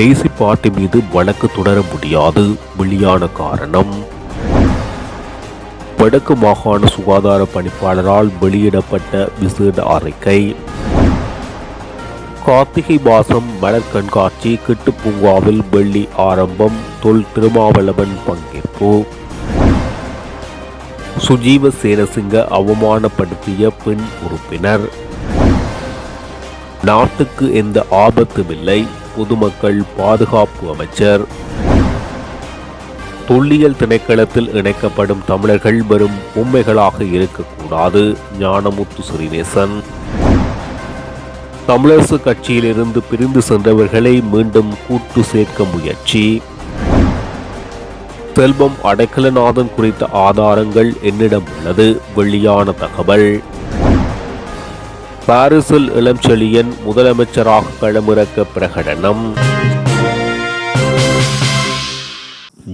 Daisy பாட்டி மீது வழக்கு தொடர முடியாது. வெளியான காரணம் வடக்கு மாகாண சுகாதார பணிப்பாளரால் வெளியிடப்பட்ட விசேட அறிக்கை. கார்த்திகை மாதம் மலர் கண்காட்சி கிட்டு பூங்காவில் வெள்ளி ஆரம்பம் தொல் திருமாவளவன் பங்கேற்பு. சுஜீவ சேனசிங்க அவமானப்படுத்திய பெண் உறுப்பினர். நாட்டுக்கு எந்த ஆபத்துமில்லை. பொதுமக்கள் பாதுகாப்பு அமைச்சர். தொல்லியல் திணைக்களத்தில் இணைக்கப்படும் தமிழர்கள் வெறும் பொம்மைகளாக இருக்கக்கூடாது ஞானமுத்து ஸ்ரீநேசன் தமிழரசு கட்சியிலிருந்து பிரிந்து சென்றவர்களை மீண்டும் கூட்டு சேர்க்க முயற்சி. செல்வம் அடைக்கலநாதன் குறித்த ஆதாரங்கள் என்னிடம் உள்ளது வெளியான தகவல். பாரிஸில் இளம்செழியன் முதலமைச்சராக களமிறக்க பிரகடனம்.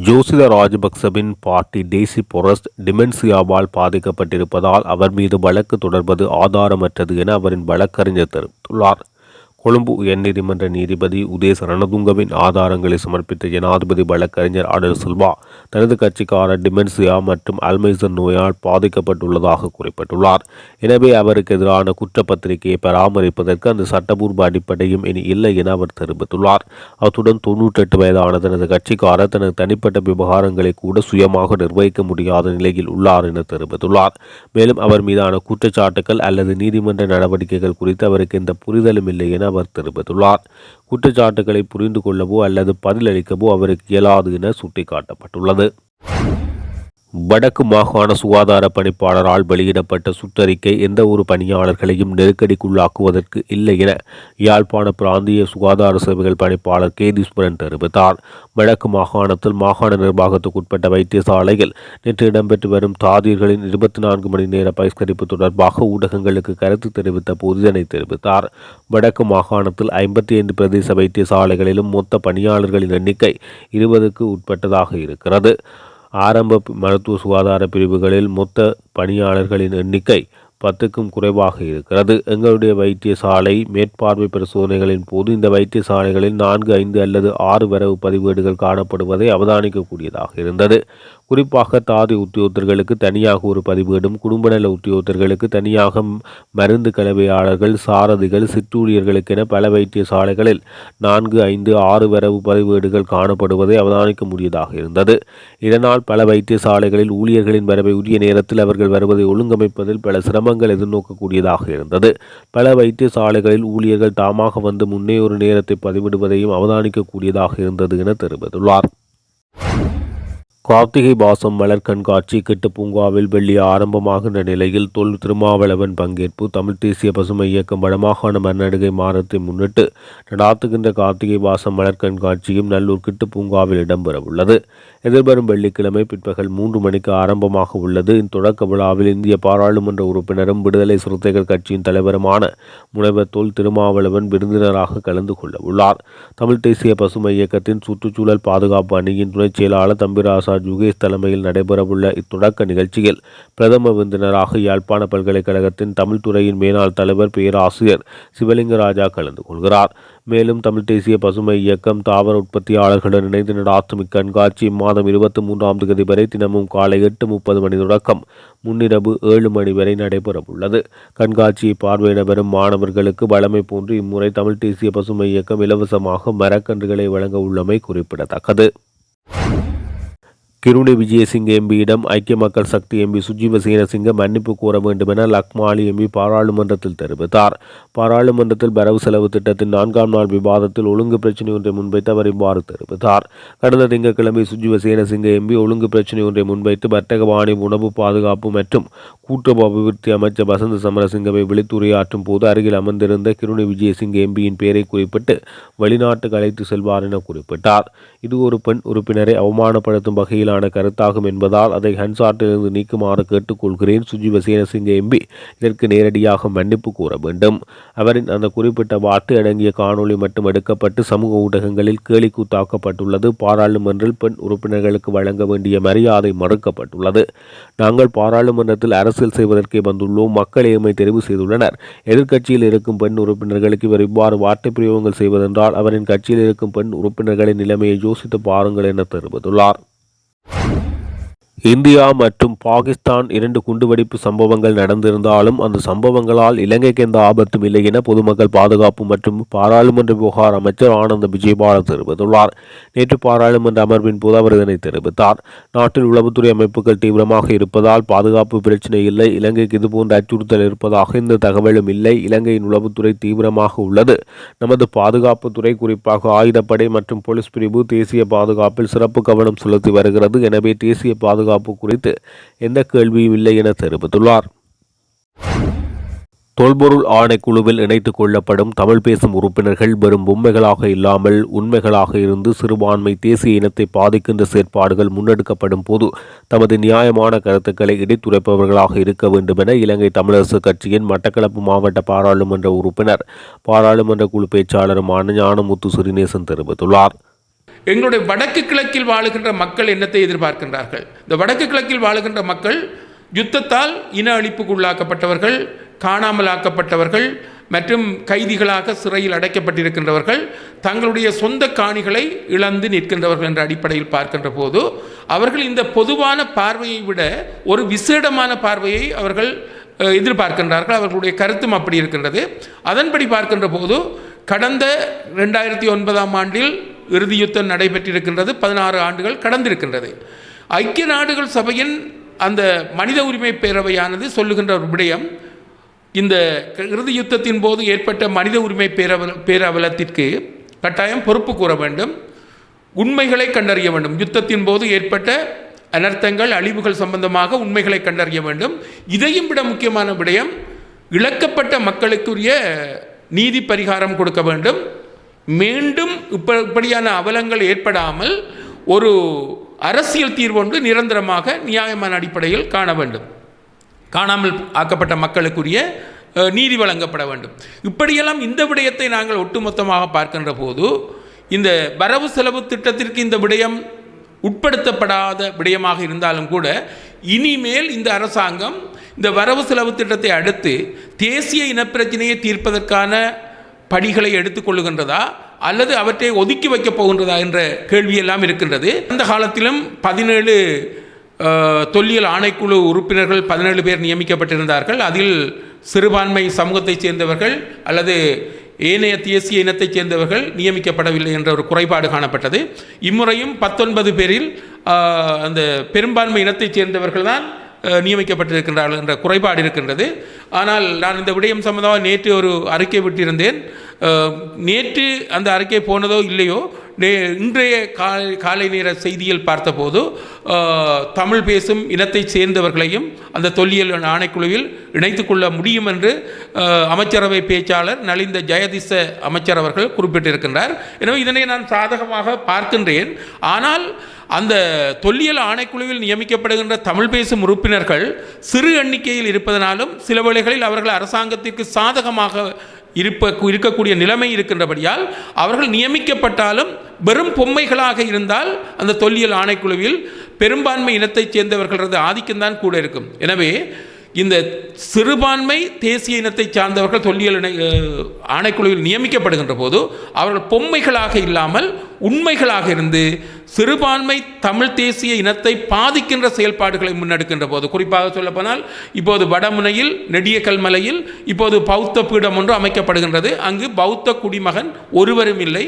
ஜோசித ராஜபக்சவின் பாட்டி டேசி பொரஸ்ட் டிமென்சியாவால் பாதிக்கப்பட்டிருப்பதால் அவர் மீது வழக்கு தொடர்வது ஆதாரமற்றது என அவரின் வழக்கறிஞர் தெரிவித்துள்ளார். கொழும்பு உயர்நீதிமன்ற நீதிபதி உதேச ரணதுங்கவின் ஆதாரங்களை சமர்ப்பித்த ஜனாதிபதி வழக்கறிஞர் ஆடர் சில்வா தனது கட்சிக்காரர் டிமென்சியா மற்றும் அல்மைசர் நோயால் பாதிக்கப்பட்டுள்ளதாக குறிப்பிட்டுள்ளார். எனவே அவருக்கு எதிரான குற்றப்பத்திரிகையை பராமரிப்பதற்கு அந்த சட்டபூர்வ அடிப்படையும் இனி இல்லை என அவர் தெரிவித்துள்ளார். அத்துடன் தொன்னூற்றெட்டு வயதான தனது கட்சிக்காரர் தனது தனிப்பட்ட விவகாரங்களை கூட சுயமாக நிர்வகிக்க முடியாத நிலையில் உள்ளார் என தெரிவித்துள்ளார். மேலும் அவர் மீதான குற்றச்சாட்டுகள் அல்லது நீதிமன்ற நடவடிக்கைகள் குறித்து அவருக்கு எந்த புரிதலும் இல்லை என அவர் தெரிவித்துள்ளார். குற்றச்சாட்டுகளை புரிந்து கொள்ளவோ அல்லது பதிலளிக்கவோ அவருக்கு இயலாது என சுட்டிக்காட்டப்பட்டுள்ளது. வடக்கு மாகாண சுகாதார பணிப்பாளரால் வெளியிடப்பட்ட சுற்றறிக்கை எந்த ஒரு பணியாளர்களையும் நெருக்கடிக்குள்ளாக்குவதற்கு இல்லை என யாழ்ப்பாண பிராந்திய சுகாதார சேவைகள் பணிப்பாளர் கேதீஸ்வரன் தெரிவித்தார். வடக்கு மாகாணத்தில் மாகாண நிர்வாகத்துக்குட்பட்ட வைத்தியசாலையில் நேற்று இடம்பெற்று வரும் தாதியர்களின் இருபத்தி நான்கு மணி நேர பகிஷ்கரிப்பு தொடர்பாக ஊடகங்களுக்கு கருத்து தெரிவித்த போது இதனை தெரிவித்தார். வடக்கு மாகாணத்தில் ஐம்பத்தி ஐந்து பிரதேச வைத்தியசாலைகளிலும் மொத்த பணியாளர்களின் எண்ணிக்கை இருபதுக்கு உட்பட்டதாக இருக்கிறது. ஆரம்ப மருத்துவ சுகாதார பிரிவுகளில் மொத்த பணியாளர்களின் எண்ணிக்கை பத்துக்கும் குறைவாக இருக்கிறது. எங்களுடைய வைத்தியசாலை மேற்பார்வை பரிசோதனைகளின் போது இந்த வைத்தியசாலைகளில் நான்கு ஐந்து அல்லது ஆறு வரவு பதிவேடுகள் காணப்படுவதை அவதானிக்கக்கூடியதாக இருந்தது. குறிப்பாக தாதி உத்தியோகத்தர்களுக்கு தனியாக ஒரு பதிவேடும் குடும்ப நல உத்தியோகத்தர்களுக்கு தனியாக மருந்து கலவையாளர்கள் சாரதிகள் சிற்றூழியர்களுக்கென பல வைத்தியசாலைகளில் நான்கு ஐந்து ஆறு வரவு பதிவேடுகள் காணப்படுவதை அவதானிக்க முடியதாக இருந்தது. இதனால் பல வைத்தியசாலைகளில் ஊழியர்களின் வரவை உரிய நேரத்தில் அவர்கள் வருவதை ஒழுங்கமைப்பதில் பல சிரமங்கள் எதிர்நோக்கக்கூடியதாக இருந்தது. பல வைத்தியசாலைகளில் ஊழியர்கள் தாமாக வந்து முன்னே ஒரு நேரத்தை பதிவிடுவதையும் அவதானிக்கக்கூடியதாக இருந்தது என தெரிவித்துள்ளார். கார்த்திகை பாசம் மலர் கண்காட்சி கிட்டு பூங்காவில் வெள்ளி ஆரம்பமாகின்ற நிலையில் தொல் திருமாவளவன் பங்கேற்பு தமிழ் தேசிய பசுமை இயக்கம் வடமாகாண மன்னடுகை மாதத்தை முன்னிட்டு நடாத்துகின்ற கார்த்திகை பாசம் மலர் கண்காட்சியும் நல்லூர் கிட்டு பூங்காவில் இடம்பெறவுள்ளது. எதிர்வரும் வெள்ளிக்கிழமை பிற்பகல் மூன்று மணிக்கு ஆரம்பமாக உள்ளது. இத்தொடக்க விழாவில் இந்திய பாராளுமன்ற உறுப்பினரும் விடுதலை சிறுத்தைகள் கட்சியின் தலைவருமான முனைவர் தொல் திருமாவளவன் விருந்தினராக கலந்து கொள்ள உள்ளார். தமிழ் தேசிய பசுமை இயக்கத்தின் சுற்றுச்சூழல் பாதுகாப்பு அணியின் துணைச் செயலாளர் தம்பிராசா யுகேஷ் தலைமையில் நடைபெறவுள்ள இத்தொடக்க நிகழ்ச்சியில் பிரதம விருந்தினராக யாழ்ப்பாண பல்கலைக்கழகத்தின் தமிழ் துறையின் மேலாள் தலைவர் பேராசிரியர் சிவலிங்க ராஜா கலந்து கொள்கிறார். மேலும் தமிழ் தேசிய பசுமை இயக்கம் தாவர உற்பத்தியாளர்களுடன் இணைந்து நடாத்தும் இக்கண்காட்சி இம்மாதம் இருபத்தி மூன்றாம் தேதி வரை தினமும் காலை எட்டு முப்பது மணி தொடக்கம் முன்னிரவு ஏழு மணி வரை நடைபெறவுள்ளது. கண்காட்சியை பார்வையிட வரும் மாணவர்களுக்கு வழமை போன்று இம்முறை தமிழ் தேசிய பசுமை இயக்கம் இலவசமாக மரக்கன்றுகளை வழங்க உள்ளமை குறிப்பிடத்தக்கது. கிருணி விஜயசிங்க எம்பியிடம் ஐக்கிய மக்கள் சக்தி எம்பி சுஜீவ சீனசிங்க மன்னிப்பு கோர வேண்டும் என லக்மாலி எம்பி பாராளுமன்றத்தில் தெரிவித்தார். பாராளுமன்றத்தில் வரவு செலவு திட்டத்தின் நான்காம் நாள் விவாதத்தில் ஒழுங்கு பிரச்சினை ஒன்றை முன்வைத்து அவர் இவ்வாறு தெரிவித்தார். கடந்த திங்கட்கிழமை சுஜீவ சீனசிங்க எம்பி ஒழுங்கு பிரச்சினை ஒன்றை முன்வைத்து வர்த்தக வாணி உணவு பாதுகாப்பு மற்றும் கூட்டுறவு அபிவிருத்தி அமைச்சர் வசந்த சமரசிங்கவை விழித்துரையாற்றும் போது அருகில் அமர்ந்திருந்த கிருணி விஜயசிங்க எம்பியின் பெயரை குறிப்பிட்டு வெளிநாட்டுக்கு அழைத்து செல்வார் என குறிப்பிட்டார். இது ஒரு பெண் உறுப்பினரை அவமானப்படுத்தும் வகையிலான எதிர்மறையான கருத்தாகும் என்பதால் அதை ஹன்சாட்டிலிருந்து நீக்குமாறு கேட்டுக்கொள்கிறேன். சுஜி சேனசிங்க எம்பி இதற்கு நேரடியாக மன்னிப்பு கூற வேண்டும். அவரின் அந்த குறிப்பிட்ட வார்த்தை அடங்கிய காணொளி மட்டும் எடுக்கப்பட்டு சமூக ஊடகங்களில் கேலிக்கூத்தாக்கப்பட்டுள்ளது. பாராளுமன்றில் பெண் உறுப்பினர்களுக்கு வழங்க வேண்டிய மரியாதை மறுக்கப்பட்டுள்ளது. நாங்கள் பாராளுமன்றத்தில் அரசியல் செய்வதற்கே வந்துள்ளோம். மக்கள் எம்மை தெரிவு செய்துள்ளனர். எதிர்க்கட்சியில் இருக்கும் பெண் உறுப்பினர்களுக்கு இவர் இவ்வாறு வார்த்தை பிரயோகங்கள் செய்வதென்றால் அவரின் கட்சியில் இருக்கும் பெண் உறுப்பினர்களின் நிலைமையை யோசித்து பாருங்கள் என தெரிவித்துள்ளார். you. இந்தியா மற்றும் பாகிஸ்தான் இரண்டு குண்டுவெடிப்பு சம்பவங்கள் நடந்திருந்தாலும் அந்த சம்பவங்களால் இலங்கைக்கு எந்த ஆபத்தும் இல்லை என பொதுமக்கள் பாதுகாப்பு மற்றும் பாராளுமன்ற விவகார அமைச்சர் ஆனந்த விஜயபால தெரிவித்துள்ளார். நேற்று பாராளுமன்ற அமர்வின் போது அவர் இதனை தெரிவித்தார். நாட்டில் உளவுத்துறை அமைப்புகள் தீவிரமாக இருப்பதால் பாதுகாப்பு பிரச்சினை இல்லை. இலங்கைக்கு இதுபோன்ற அச்சுறுத்தல் இருப்பதாக இந்த தகவலும் இல்லை. இலங்கையின் உளவுத்துறை தீவிரமாக உள்ளது. நமது பாதுகாப்புத்துறை குறிப்பாக ஆயுதப்படை மற்றும் போலீஸ் பிரிவு தேசிய பாதுகாப்பில் சிறப்பு கவனம் செலுத்தி வருகிறது. எனவே தேசிய பாதுகாப்பு குறித்து எந்த கேள்வியும் இல்லை என தெரிவித்துள்ளார். தொல்பொருள் ஆணைக்குழுவில் இணைத்துக் கொள்ளப்படும் தமிழ் பேசும் உறுப்பினர்கள் வெறும் பொம்மைகளாக இல்லாமல் உண்மைகளாக இருந்து சிறுபான்மை தேசிய இனத்தை பாதிக்கின்ற செயற்பாடுகள் முன்னெடுக்கப்படும் போது தமது நியாயமான கருத்துக்களை இடித்துரைப்பவர்களாக இருக்க வேண்டும் என இலங்கை தமிழரசு கட்சியின் மட்டக்களப்பு மாவட்ட பாராளுமன்ற உறுப்பினர் பாராளுமன்ற குழு பேச்சாளருமான ஞானமுத்து சிறிநேசன் தெரிவித்துள்ளார். எங்களுடைய வடக்கு கிழக்கில் வாழுகின்ற மக்கள் என்னத்தை எதிர்பார்க்கின்றார்கள்? இந்த வடக்கு கிழக்கில் வாழுகின்ற மக்கள் யுத்தத்தால் இன அழிப்புக்குள்ளாக்கப்பட்டவர்கள் காணாமல் ஆக்கப்பட்டவர்கள் மற்றும் கைதிகளாக சிறையில் அடைக்கப்பட்டிருக்கின்றவர்கள் தங்களுடைய சொந்த காணிகளை இழந்து நிற்கின்றவர்கள் என்ற அடிப்படையில் பார்க்கின்ற போது அவர்கள் இந்த பொதுவான பார்வையை விட ஒரு விசேடமான பார்வையை அவர்கள் எதிர்பார்க்கின்றார்கள். அவர்களுடைய கருத்தும் அப்படி இருக்கின்றது. அதன்படி பார்க்கின்ற போது கடந்த ரெண்டாயிரத்தி ஒன்பதாம் ஆண்டில் இறுதி யுத்தம் நடைபெற்றிருக்கின்றது. பதினாறு ஆண்டுகள் கடந்திருக்கின்றது. ஐக்கிய நாடுகள் சபையின் அந்த மனித உரிமை பேரவையானது சொல்லுகின்ற ஒரு விடயம் இந்த இறுதி யுத்தத்தின் போது ஏற்பட்ட மனித உரிமை பேரவல பேரவலத்திற்கு கட்டாயம் பொறுப்பு கூற வேண்டும். உண்மைகளை கண்டறிய வேண்டும். யுத்தத்தின் போது ஏற்பட்ட அனர்த்தங்கள் அழிவுகள் சம்பந்தமாக உண்மைகளை கண்டறிய வேண்டும். இதையும் விட முக்கியமான விடயம் இழக்கப்பட்ட மக்களுக்குரிய நீதி பரிகாரம் கொடுக்க வேண்டும். மீண்டும் இப்ப இப்படியான அவலங்கள் ஏற்படாமல் ஒரு அரசியல் தீர்வு ஒன்று நிரந்தரமாக நியாயமான அடிப்படையில் காண வேண்டும். காணாமல் ஆக்கப்பட்ட மக்களுக்குரிய நீதி வழங்கப்பட வேண்டும். இப்படியெல்லாம் இந்த விடயத்தை நாங்கள் ஒட்டுமொத்தமாக பார்க்கின்ற போது இந்த வரவு செலவு திட்டத்திற்கு இந்த விடயம் உட்படுத்தப்படாத விடயமாக இருந்தாலும் கூட இனிமேல் இந்த அரசாங்கம் இந்த வரவு செலவு திட்டத்தை அடுத்து தேசிய இனப்பிரச்சனையை தீர்ப்பதற்கான படிகளை எடுத்துக்கொள்ளுகின்றதா அல்லது அவற்றை ஒதுக்கி வைக்கப் போகின்றதா என்ற கேள்வியெல்லாம் இருக்கின்றது. அந்த காலத்திலும் பதினேழு தொல்லியல் ஆணைக்குழு உறுப்பினர்கள் பதினேழு பேர் நியமிக்கப்பட்டிருந்தார்கள். அதில் சிறுபான்மை சமூகத்தைச் சேர்ந்தவர்கள் அல்லது ஏனைய தேசிய இனத்தைச் சேர்ந்தவர்கள் நியமிக்கப்படவில்லை என்ற ஒரு குறைபாடு காணப்பட்டது. இம்முறையும் பத்தொன்பது பேரில் அந்த பெரும்பான்மை இனத்தைச் சேர்ந்தவர்கள் தான் நியமிக்கப்பட்டிருக்கின்றார்கள் என்ற குறைபாடு இருக்கின்றது. ஆனால் நான் இந்த விடயம் சம்பந்தமாக நேற்று ஒரு அறிக்கை விட்டிருந்தேன். நேற்று அந்த அறிக்கை போனதோ இல்லையோ நே இன்றைய காலை காலை நேர செய்தியில் பார்த்தபோது தமிழ் பேசும் இனத்தைச் சேர்ந்தவர்களையும் அந்த தொல்லியல் ஆணைக்குழுவில் இணைத்து கொள்ள முடியும் என்று அமைச்சரவை பேச்சாளர் நலிந்த ஜெயதிச அமைச்சர் அவர்கள் குறிப்பிட்டிருக்கின்றார். எனவே இதனை நான் சாதகமாக பார்க்கின்றேன். ஆனால் அந்த தொல்லியல் ஆணைக்குழுவில் நியமிக்கப்படுகின்ற தமிழ் பேசும் உறுப்பினர்கள் சிறு எண்ணிக்கையில் இருப்பதனாலும் சில வேளைகளில் அவர்கள் அரசாங்கத்திற்கு சாதகமாக இருப்ப இருக்கக்கூடிய நிலைமை இருக்கின்றபடியால் அவர்கள் நியமிக்கப்பட்டாலும் வெறும் பொம்மைகளாக இருந்தால் அந்த தொல்லியல் ஆணைக்குழுவில் பெரும்பான்மை இனத்தைச் சேர்ந்தவர்களது ஆதிக்கம்தான் கூட இருக்கும். எனவே இந்த சிறுபான்மை தேசிய இனத்தை சார்ந்தவர்கள் தொல்லியல் இணை ஆணைக்குழுவில் நியமிக்கப்படுகின்ற போது அவர்கள் பொம்மைகளாக இல்லாமல் உண்மைகளாக இருந்து சிறுபான்மை தமிழ் தேசிய இனத்தை பாதிக்கின்ற செயல்பாடுகளை முன்னெடுக்கின்ற போது குறிப்பாக சொல்லப்போனால் இப்போது வடமுனையில் நெடிய கல்மலையில் இப்போது பௌத்த பீடம் ஒன்று அமைக்கப்படுகின்றது. அங்கு பௌத்த குடிமகன் ஒருவரும் இல்லை.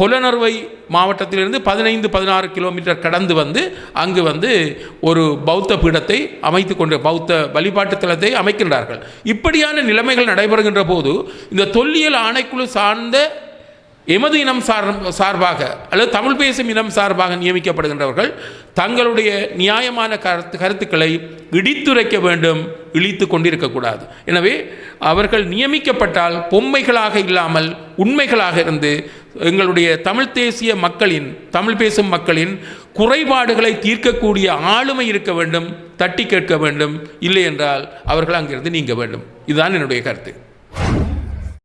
புலனறுவை மாவட்டத்திலிருந்து பதினைந்து பதினாறு கிலோமீட்டர் கடந்து வந்து அங்கு வந்து ஒரு பௌத்த பீடத்தை அமைத்து கொண்டு பௌத்த வழிபாட்டு தலத்தை அமைக்கின்றார்கள். இப்படியான நிலைமைகள் நடைபெறுகின்ற போது இந்த தொல்லியல் ஆணைக்குழு சார்ந்த எமது இனம் சார் சார்பாக அல்லது தமிழ் பேசும் இனம் சார்பாக நியமிக்கப்படுகின்றவர்கள் தங்களுடைய நியாயமான கருத்து கருத்துக்களை இடித்துரைக்க வேண்டும் இழித்து கொண்டிருக்கக்கூடாது எனவே அவர்கள் நியமிக்கப்பட்டால் பொம்மைகளாக இல்லாமல் உண்மைகளாக இருந்து எங்களுடைய தமிழ் தேசிய மக்களின் தமிழ் பேசும் மக்களின் குறைபாடுகளை தீர்க்கக்கூடிய ஆளுமை இருக்க வேண்டும் தட்டி கேட்க வேண்டும். இல்லை என்றால் அவர்கள் அங்கிருந்து நீங்க வேண்டும். இதுதான் என்னுடைய கருத்து.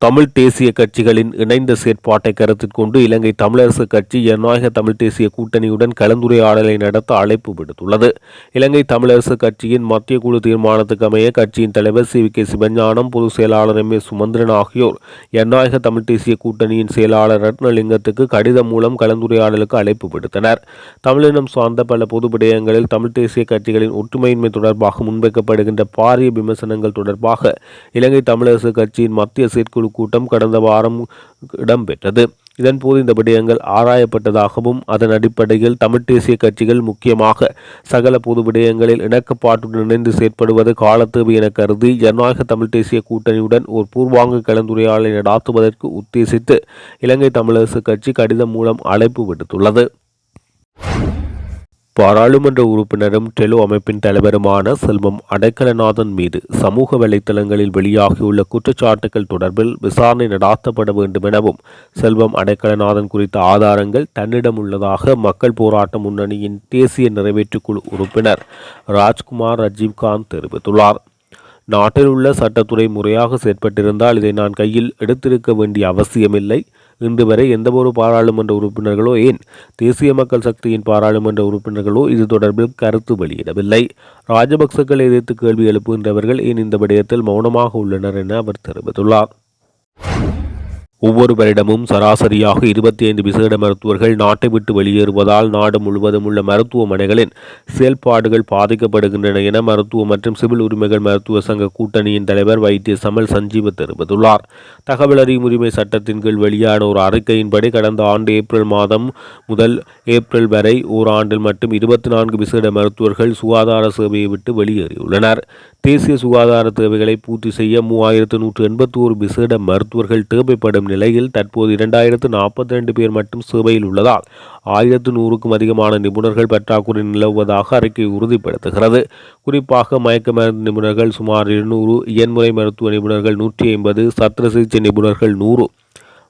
தமிழ் தேசிய கட்சிகளின் இணைந்த செயற்பாட்டை கருத்தில் கொண்டு இலங்கை தமிழரசு கட்சி ஜனநாயக தமிழ் தேசிய கூட்டணியுடன் கலந்துரையாடலை நடத்த அழைப்பு விடுத்துள்ளது. இலங்கை தமிழரசு கட்சியின் மத்திய குழு தீர்மானத்துக்கு அமைய கட்சியின் தலைவர் சி வி கே சிவஞானம் பொதுச் செயலாளர் எம் ஏ சுமந்திரன் ஆகியோர் ஜனநாயக தமிழ் தேசிய கூட்டணியின் செயலாளர் ரத்னலிங்கத்துக்கு கடிதம் மூலம் கலந்துரையாடலுக்கு அழைப்பு விடுத்தனர். தமிழினம் சார்ந்த பல பொது விடயங்களில் தமிழ் தேசிய கட்சிகளின் ஒற்றுமையின்மை தொடர்பாக முன்வைக்கப்படுகின்ற பாரிய விமர்சனங்கள் தொடர்பாக இலங்கை தமிழரசு கட்சியின் மத்திய செயற்குழு கூட்டம் கடந்த வாரம் இடம்பெற்றது. இதன்போது இந்த விடயங்கள் ஆராயப்பட்டதாகவும் அதன் அடிப்படையில் தமிழ் தேசிய கட்சிகள் முக்கியமாக சகல பொது விடயங்களில் இணக்கப்பாட்டுடன் இணைந்து செயற்படுவது காலத்தேவை என கருதி ஜனநாயக தமிழ் தேசிய கூட்டணியுடன் ஒரு பூர்வாங்க கலந்துரையாடலை நடாத்துவதற்கு உத்தேசித்து இலங்கை தமிழரசு கட்சி கடிதம் மூலம் அழைப்பு விடுத்துள்ளது. பாராளுமன்ற உறுப்பினரும் டெலோ அமைப்பின் தலைவருமான செல்வம் அடைக்கலநாதன் மீது சமூக வலைத்தளங்களில் வெளியாகியுள்ள குற்றச்சாட்டுகள் தொடர்பில் விசாரணை நடாத்தப்பட வேண்டும் எனவும் செல்வம் அடைக்கலநாதன் குறித்த ஆதாரங்கள் தன்னிடம் உள்ளதாக மக்கள் போராட்ட முன்னணியின் தேசிய நிறைவேற்றுக்குழு உறுப்பினர் ராஜ்குமார் ரஜீவ்காந்த் தெரிவித்துள்ளார். நாட்டில் உள்ள சட்டத்துறை முறையாக செயற்பட்டிருந்தால் இதை நான் கையில் எடுத்திருக்க வேண்டிய அவசியமில்லை. இன்று வரை எந்தவொரு பாராளுமன்ற உறுப்பினர்களோ ஏன் தேசிய மக்கள் சக்தியின் பாராளுமன்ற உறுப்பினர்களோ இது தொடர்பில் கருத்து வெளியிடவில்லை. ராஜபக்சக்களை எதிர்த்து கேள்வி எழுப்புகின்றவர்கள் ஏன் இந்த விடயத்தில் மௌனமாக உள்ளனர் என அவர் தெரிவித்துள்ளார். ஒவ்வொரு வருடமும் சராசரியாக இருபத்தி ஐந்து விசேட மருத்துவர்கள் நாட்டை விட்டு வெளியேறுவதால் நாடு முழுவதும் உள்ள மருத்துவமனைகளின் செயல்பாடுகள் பாதிக்கப்படுகின்றன என மருத்துவ மற்றும் சிவில் உரிமைகள் மருத்துவ சங்க கூட்டணியின் தலைவர் வைத்திய சமல் சஞ்சீவ தெரிவித்துள்ளார். தகவல் அறியும் உரிமை சட்டத்தின் கீழ் வெளியான ஒரு அறிக்கையின்படி கடந்த ஆண்டு ஏப்ரல் மாதம் முதல் ஏப்ரல் வரை ஓராண்டில் மட்டும் இருபத்தி நான்கு விசேட மருத்துவர்கள் சுகாதார சேவையை விட்டு வெளியேறியுள்ளனர். தேசிய சுகாதார தேவைகளை பூர்த்தி செய்ய மூவாயிரத்து நூற்று எண்பத்தி ஒரு விசேட மருத்துவர்கள் தேவைப்படும் நிலையில் தற்போது இரண்டாயிரத்து நாற்பத்தி ரெண்டு பேர் மட்டும் சேவையில் உள்ளதால் ஆயிரத்து நூறுக்கும் அதிகமான நிபுணர்கள் பற்றாக்குறை நிலவுவதாக அறிக்கை உறுதிப்படுத்துகிறது. குறிப்பாக மயக்க மருந்து நிபுணர்கள் சுமார் இருநூறு இயன்முறை மருத்துவ நிபுணர்கள் நூற்றி ஐம்பது சத்திர சிகிச்சை நிபுணர்கள் நூறு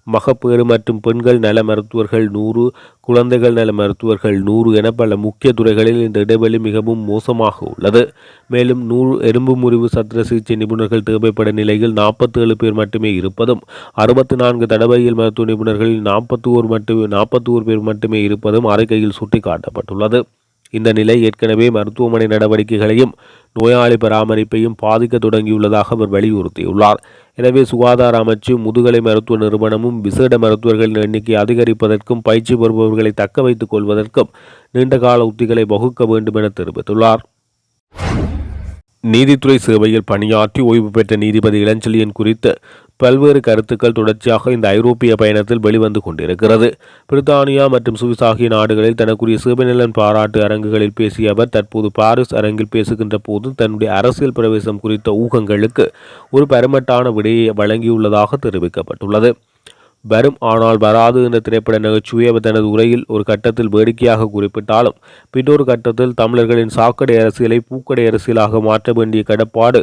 மகப்பேறு மற்றும் பெண்கள் நல மருத்துவர்கள் நூறு குழந்தைகள் நல மருத்துவர்கள் நூறு என பல முக்கிய துறைகளில் இந்த இடைவெளி மிகவும் மோசமாக உள்ளது. மேலும் நூறு எறும்பு முறிவு சத்திர சிகிச்சை நிபுணர்கள் தேவைப்பட நிலையில் நாற்பத்தேழு பேர் மட்டுமே இருப்பதும் அறுபத்தி நான்கு தடவையில் மருத்துவ நிபுணர்களில் நாற்பத்தி ஓர் மட்டுமே நாற்பத்தி ஓர் பேர் மட்டுமே இருப்பதும் அறிக்கையில் சுட்டிக்காட்டப்பட்டுள்ளது. இந்த நிலை ஏற்கனவே மருத்துவமனை நடவடிக்கைகளையும் நோயாளி பராமரிப்பையும் பாதிக்க தொடங்கியுள்ளதாக அவர் வலியுறுத்தியுள்ளார். எனவே சுகாதார அமைச்சு முதுகலை மருத்துவ நிறுவனமும் விசேட மருத்துவர்களின் எண்ணிக்கை அதிகரிப்பதற்கும் பயிற்சி பெறுபவர்களை தக்க வைத்துக் கொள்வதற்கும் நீண்டகால உத்திகளை வகுக்க வேண்டும் என தெரிவித்துள்ளார். நீதித்துறை சேவையில் பணியாற்றி ஓய்வு பெற்ற நீதிபதி இளஞ்செழியன் குறித்து பல்வேறு கருத்துக்கள் தொடர்ச்சியாக இந்த ஐரோப்பிய பயணத்தில் வெளிவந்து கொண்டிருக்கிறது. பிரித்தானியா மற்றும் சுவிஸ் ஆகிய நாடுகளில் தனக்குரிய சிவநிலன் பாராட்டு அரங்குகளில் பேசிய அவர் தற்போது பாரிஸ் அரங்கில் பேசுகின்ற போது தன்னுடைய அரசியல் பிரவேசம் குறித்த ஊகங்களுக்கு ஒரு பரமட்டான விடையை வழங்கியுள்ளதாக தெரிவிக்கப்பட்டுள்ளது. வரும். ஆனால் வராது என்ற திரைப்பட நகைச்சுவை அவர் தனது உரையில் ஒரு கட்டத்தில் வேடிக்கையாக குறிப்பிட்டாலும் பின்னொரு கட்டத்தில் தமிழர்களின் சாக்கடை அரசியலை பூக்கடை அரசியலாக மாற்ற வேண்டிய கடப்பாடு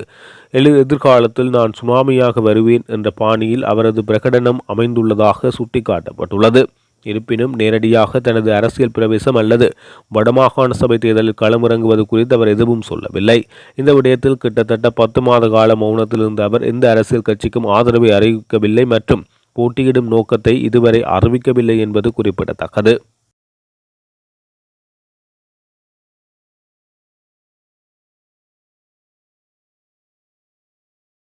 எழு எதிர்காலத்தில் நான் சுனாமியாக வருவேன் என்ற பாணியில் அவரது பிரகடனம் அமைந்துள்ளதாக சுட்டிக்காட்டப்பட்டுள்ளது. இருப்பினும் நேரடியாக தனது அரசியல் பிரவேசம் அல்லது வடமாகாண சபை தேர்தலில் களமிறங்குவது குறித்து அவர் எதுவும் சொல்லவில்லை. இந்த விடயத்தில் கிட்டத்தட்ட பத்து மாத கால மௌனத்தில் இருந்த அவர் எந்த அரசியல் கட்சிக்கும் ஆதரவை அறிவிக்கவில்லை மற்றும் போட்டியிடும் நோக்கத்தை இதுவரை அறிவிக்கவில்லை என்பது குறிப்பிடத்தக்கது.